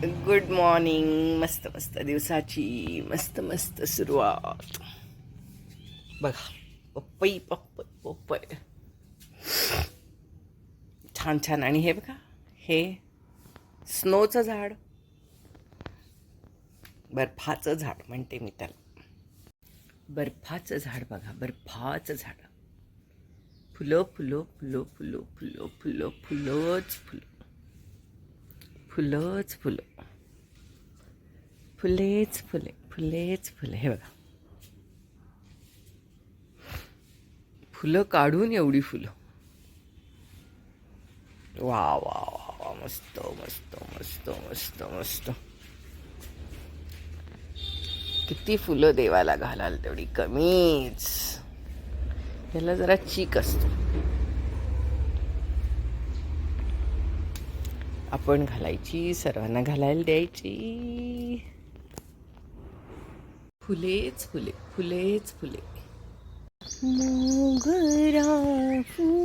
Good morning मस्त मस्त दिवसाची मस्त मस्त सुरुवात. बघा पप्पई पप्पई पप्पई. छान छान. आणि हे बघा हे स्नोचं झाड. बर्फाचं झाड म्हणते मी त्याला. बर्फाचं झाड बघा बर्फाचं झाड. फुलं फुलं फुलं फुलं फुलं फुलं फुलंच फुलं. फुलंच फुलं. फुलेच फुले फुलेच फुले. हे बघा. फुलं काढून एवढी फुलं. वा वा वा वा मस्त मस्त मस्त मस्त मस्त. किती फुलं देवाला घालाल तेवढी. कमीच. त्याला जरा चीक असतो. आपण घालायची सर्वांना घालायला द्यायची. फुलेच फुले फुलेच फुले. मोगरा फुले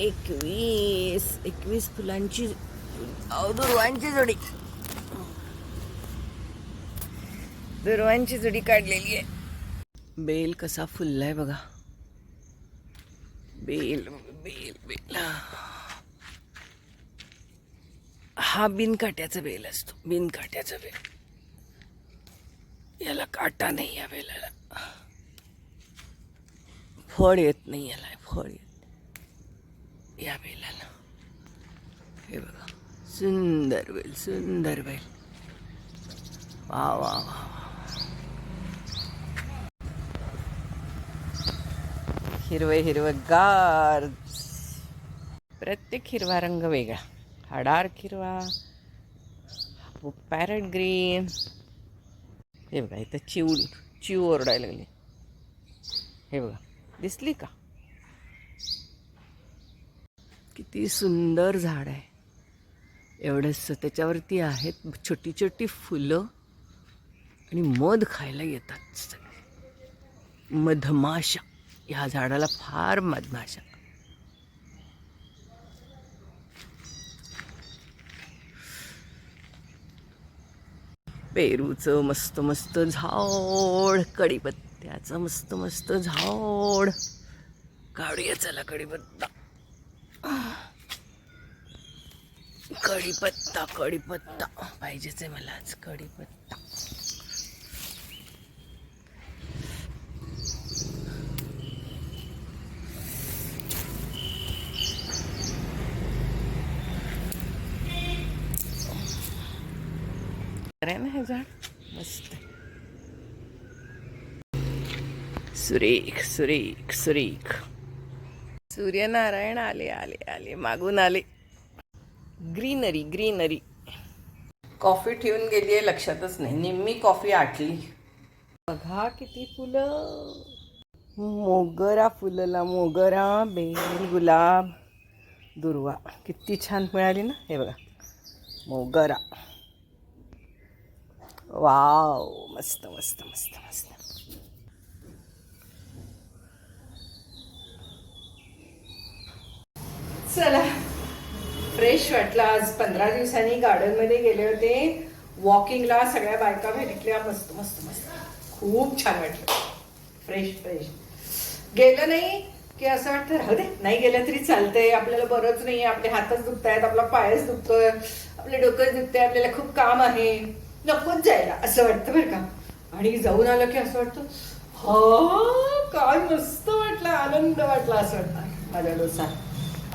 एकवीस एकवीस फुलांची अहो, दुर्वांची जोडी. दुर्वांची जोडी काढलेली आहे. बेल कसा फुललाय बघा. बेल बेल बेल. हा बिनकाट्याचा बेल असतो. बिनकाट्याचा बेल. याला काटा नाही या बेलाला. फळ येत नाही याला. फळ येत या बेलाला. हे बघा सुंदर बैल सुंदर बैल. वा वा वा हिरवे हिरवं गार. प्रत्येक हिरवा रंग वेगळा. हा डार्क हिरवा पॅरट ग्रीन. हे बघा इथं चिव चिव ओरडायला लागली. हे बघा दिसली का? किती सुंदर झाड आहे. एवढंच त्याच्यावरती आहेत छोटी छोटी फुलं आणि मध खायला येतात सगळे. मधमाशा. ह्या झाडाला फार मधमाशा. पेरूचं मस्त मस्त झाड कढीपत्त्याचं मस्त मस्त झाड. काढूया चला कढीपत्ता. कढीपत्ता कढीपत्ता. पाहिजेच आहे मला आज कढीपत्ता. आहे ना हे झाड? मस्त सुरेख सुरेख सुरेख. सूर्यनारायण आले आले आले मागून आले. Greenery greenery. कॉफी ठेवून गेली आहे लक्षातच नाही. निम्मी कॉफी आटली. बघा किती फुलं. मोगरा फुलला मोगरा बेल गुलाब दुर्वा. किती छान मिळाली ना? हे बघा. मोगरा. वाव. मस्त मस्त मस्त मस्त. चला. फ्रेश वाटलं आज. पंधरा दिवसांनी गार्डनमध्ये गेले होते. वॉकिंगला सगळ्या बायका भेटल्या. मस्त मस्त मस्त. खूप छान वाटलं. फ्रेश फ्रेश गेलं नाही की असं वाटतं राहू दे. नाही गेलं तरी चालतंय. आपल्याला बरंच नाही. आपले हातच दुखतायत. आपला पायच दुखतोय. आपले डोकंच दुखतंय. आपल्याला खूप काम आहे. नकोच जायला. असं वाटतं बरं का? आणि जाऊन आलं की असं वाटतं हा काय मस्त वाटलं. आनंद वाटला. असं वाटतं. माझ्या डोसा.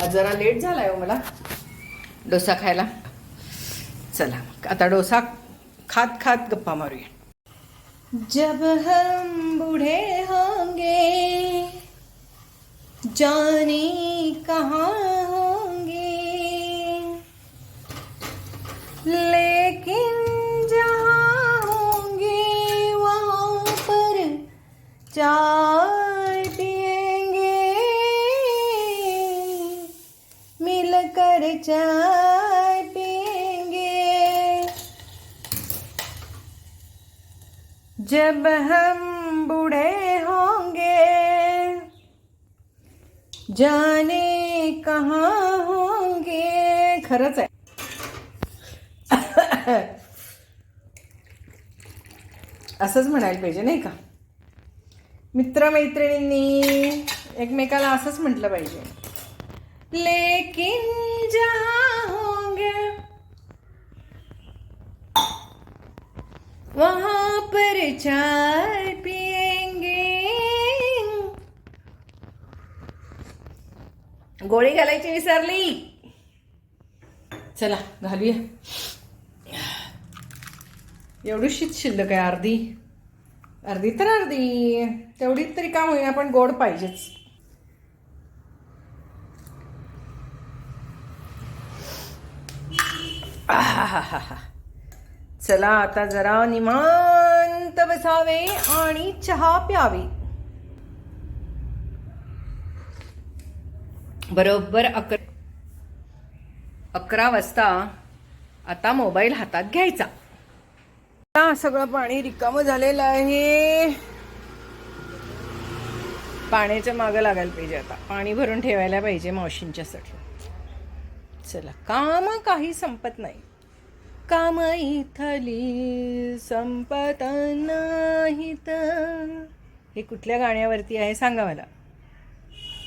आज जरा लेट झाला आहे हो मला. डोसा खायला. चला आता डोसा खात खात गप्पा मारूया. जब हम बूढ़े होंगे जाने कहाँ होंगे। लेकिन जहाँ होंगे वहाँ पर जा मिलकर चाय पिएंगे जब हम बूढ़े होंगे जाने कहाँ होंगे खरंच आहे असंच म्हणायला पाहिजे नाही का? मित्रमैत्रिणींनी एकमेकाला असंच म्हटलं पाहिजे. लेकिन जहां होंगे वहां पर चाय पिएंगे। गोळी घालायची विसरली. चला घालूया. एवढीशीच शिल्लक आहे अर्धी. अर्धी तर अर्धी. तेवढीच तरी काम होईल आपण गोड पाहिजेच. चला आता जरा निमांत बसावे आणि चहा प्यावे. बरोबर अकरा अकरा वाजता आता मोबाईल हातात घ्यायचा. आता सगळं पाणी रिकामं झालेलं आहे. पाण्याच्या मागं लागायला पाहिजे आता. पाणी भरून ठेवायला पाहिजे मावशींच्यासाठी. चला. काम काही संपत नाही. काम इथली संपत नाहीत. हे कुठल्या गाण्यावरती आहे? सांगा मला.